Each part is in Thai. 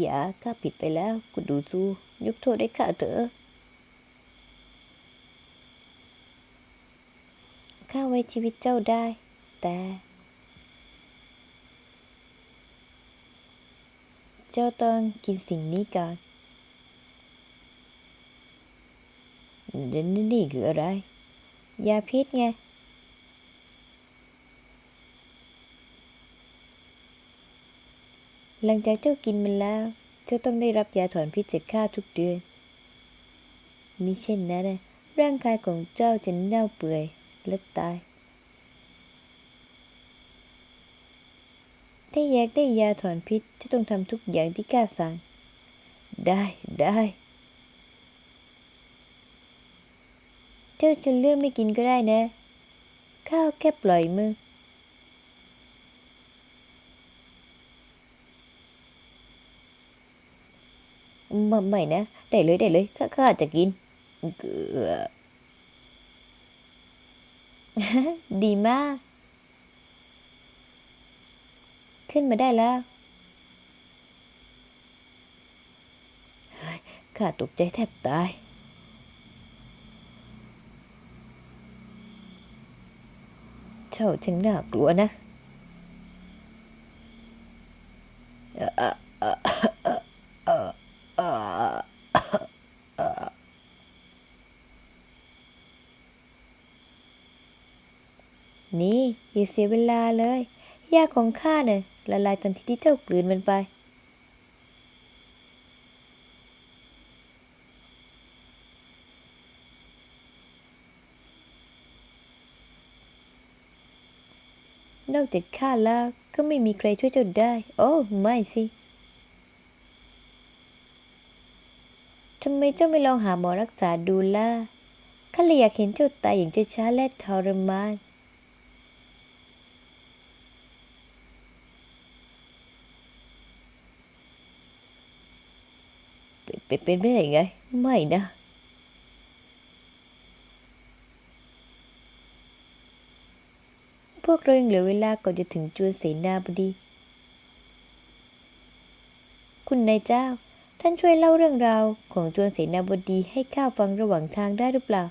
อย่าข้าผิดไปแล้ว คุณดูซูยกโทษให้ข้าเถอะข้าไว้ชีวิตเจ้าได้ แต่ เจ้าต้องกินสิ่งนี้ก่อนนี่นี่นี่คืออะไร ยาพิษไง หลังจากเจ้ากินมันแล้ว เจ้าต้องได้รับยาถอนพิษจากข้าทุกเดือนมิเช่นนั้นร่างกายของเจ้าจะเน่าเปื่อยและตาย ถ้าอยากได้ยาถอนพิษเจะต้องทำทุกอย่างที่ข้าสั่ง ได้ได้ เจ้าจะเลือกไม่กินก็ได้นะ ข้าแค่ปล่อยมือ ไม่ไม่นะ ได้เลยได้เลยข้าข้าจะกินเกลือดีมาก ขึ้นมาได้แล้วข้าตกใจแทบตาย เจ้าช่างน่ากลัวนะเอ่อเอ่อเอ่อเอ่อเอ่อเอ่อเอ่อนี่ อย่าเสียเวลาเลย ยาของข้าเนี่ยละลายทันทีที่เจ้ากลืนมันไป นอกจากข้าแล้วก็ไม่มีใครช่วยเจ้าได้ โอ้ไม่สิทำไมเจ้าไม่ลองหาหมอรักษาดูล่ะข้าเลยอยากเห็นเจ้าตายอย่างช้าๆและทรมาน เป็นเป็นไปได้ยังไง ไม่นะ พวกเรายังเหลือเวลาก่อนจะถึงจวนเสนาบดี คุณนายเจ้า ท่านช่วยเล่าเรื่องราวของจวนเสนาบดีให้ข้าฟังระหว่างทางได้หรือเปล่า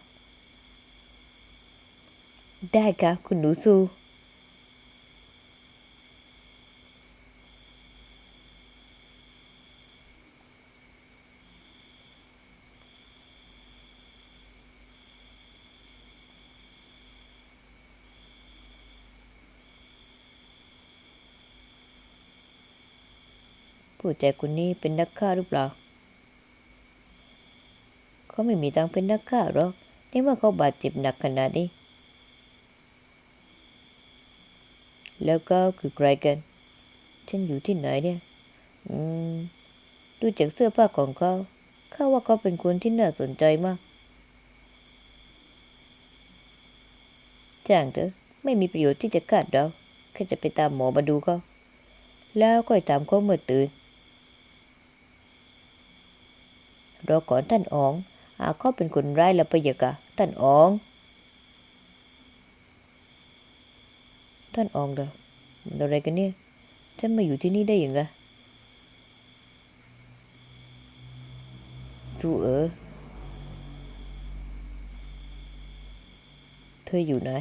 ได้ครับคุณหนูซู ผู้ใจคนนี้เป็นนักฆ่าหรือเปล่า เขาไม่มีทางเป็นนักฆ่าหรอกนเมื่อเขาบาดเจ็บหนักขนาดนี้ แล้วก็คือใครกัน ฉันอยู่ที่ไหนเนี่ย อืม ดูจากเสื้อผ้าของเขา ข้าว่าเขาเป็นคนที่น่าสนใจมากจ้างเถอะไม่มีประโยชน์ที่จะคาดเดาแค่จะไปตามหมอมาดูเขาแล้วก็ตามเขาเมื่อตื่น ร อก่อนท่านอ๋องหากเขาเป็นคนร้ายล้วไปยกะท่านอ๋องท่านอองเด้อมันอะไรกันเนี่ยฉันมาอยู่ที่นี่ได้ยังไงสู้เออเธออยู่ไหน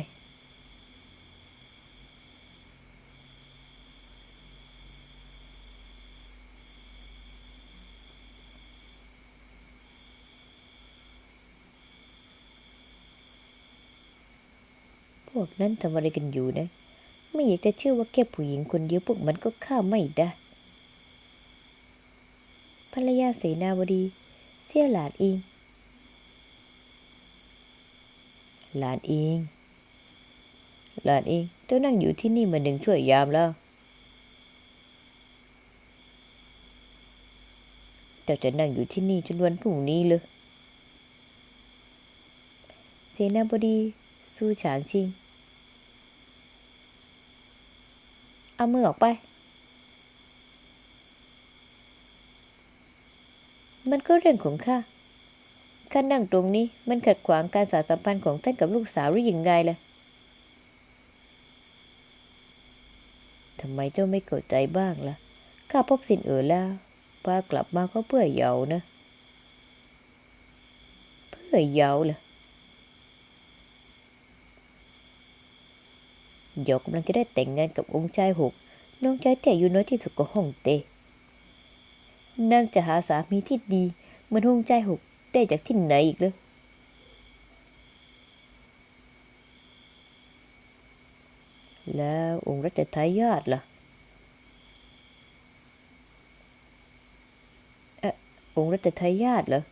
พวกนั้นทำอะไรกันอยู่นะ ไม่อยากจะเชื่อว่าแค่ผู้หญิงคนเดียวพวกมันก็ฆ่าไม่ได้ ภรรยาเสนาบดี เสียหลานเอง หลานเอง หลานเองเจ้านั่งอยู่ที่นี่มาหนึ่งช่วยยามแล้ว เจ้าจะนั่งอยู่ที่นี่จนวันพรุ่งนี้เลย เสนาบดีสู้ฉางชิง เอามือออกไป มันก็เรื่องของข้าข้านั่งตรงนี้มันขัดขวางการสานสัมพันธ์ของท่านกับลูกสาวหรือยังไงล่ะทำไมเจ้าไม่เข้าใจบ้างล่ะ ข้าพบสินเอ๋อแล้วพากลับมาก็เพื่อเยานะ เพื่อเยาเหรอเหยากำลังจะได้แต่งงานกับองค์ชายหกน้องชายที่อายุน้อยที่สุดก็ฮ่องเต้นางจะหาสามีที่ดีเหมือนองค์ชายหกได้จากที่ไหนอีกเลยแล้วองค์รัชทายาทล่ะเอะองค์รัชทายาทเหรอ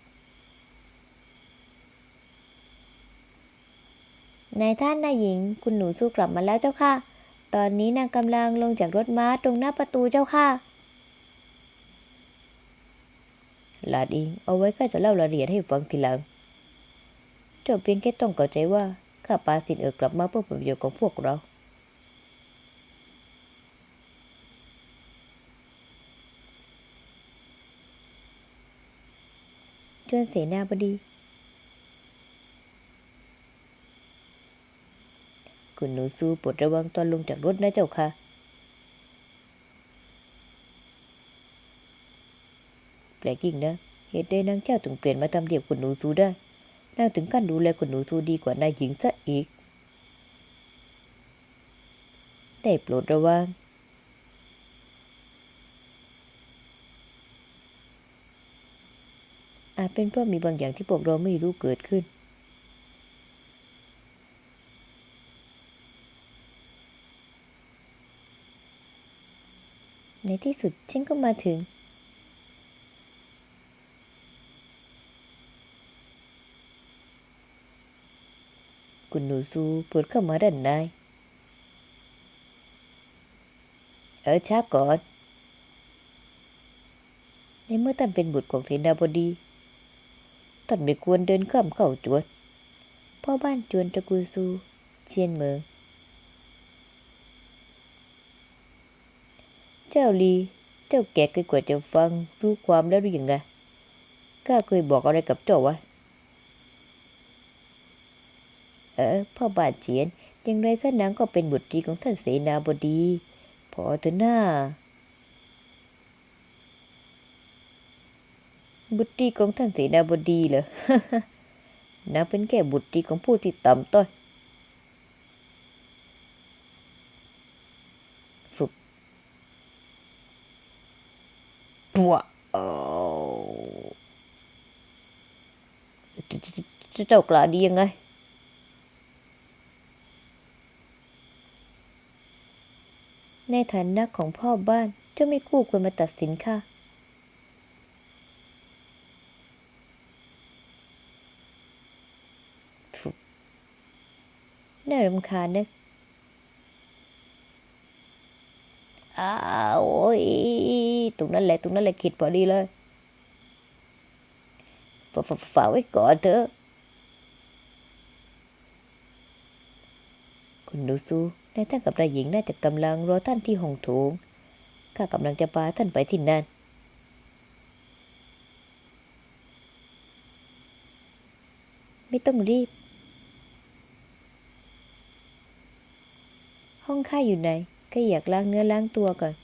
นายท่านนายหญิง คุณหนูสู้กลับมาแล้วเจ้าค่ะ ตอนนี้นางกำลังลงจากรถม้าตรงหน้าประตูเจ้าค่ะ หลานอิง เอาไว้ข้าจะเล่ารายละเอียดให้ฟังทีหลังเจ้าเพียงแค่ต้องเข้าใจว่าข้าปาสินเออกลับมาเพื่อประโยชน์ของพวกเราจวนเสนาบดี คุณหนูซูปรดระวังตอนลงจากรถนะเจ้าค่ะ แปลกยิ่งนะ เหตุใดนางเจ้าถึงเปลี่ยนมาทำเดียบคุณหนูซูได้ นางถึงขั้นดูแลคุณหนูซูดีกว่านายหญิงซะอีก ได้โปรดระวังอาจเป็นเพราะมีบางอย่างที่พวกเราไม่รู้เกิดขึ้น ในที่สุดฉันก็มาถึง คุณหนูซูเปิดเข้ามาด้านในเออช้าก่อน ในเมื่อท่านเป็นบุตรของเทนาบดี ท่านไม่ควรเดินข้ามเข้าจวนพ่อบ้านจวนตระกูลซู เชียนเมือง เจ้าลี เจ้าแก่เกินกว่าจะฟังรู้ความแล้วหรือยังไงข้าเคยบอกอะไรกับเจ้าวะเออพ่อบานเจียนอย่างไรซะนางก็เป็นบุตรีของท่านเสนาบดี พอเถอะหน้า บุตรีของท่านเสนาบดีเหรอนางเป็นแค่บุตรีของผู้ที่ต่ำต้อยัวโอ้เจ้าเจ้ากล้าดียังไงในฐานะของพ่อบ้านเจ้าไม่คู่ควรมาตัดสินค่ะ น่ารำคาญนะ อ้าโอ้ยตรงนั้นแหละตรงนั้นแหละคิดพอดีเลยฝาฝาฝากไว้ก่อนเถอะคุณดูซูนายท่านกับนายหญิงน่าจะกำลังรอท่านที่ห้องโถงข้ากำลังจะพาท่านไปที่นั่นไม่ต้องรีบ ห้องข้าอยู่ไหน ก็อยากล้างเนื้อล้างตัวก่อน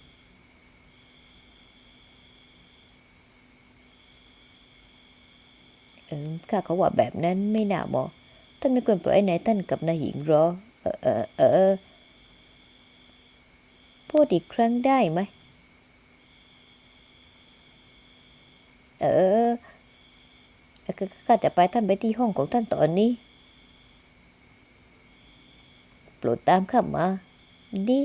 เออข้าเขาว่าแบบนั้นไม่น่าเหมาะท่านไม่ควรปล่อยนายท่านกับนายหญิงรอ เออเออเออพูดอีกครั้งได้ไหม เออข้าข้าจะไปท่านไปที่ห้องของท่านตอนนี้โปรดตามข้ามาดี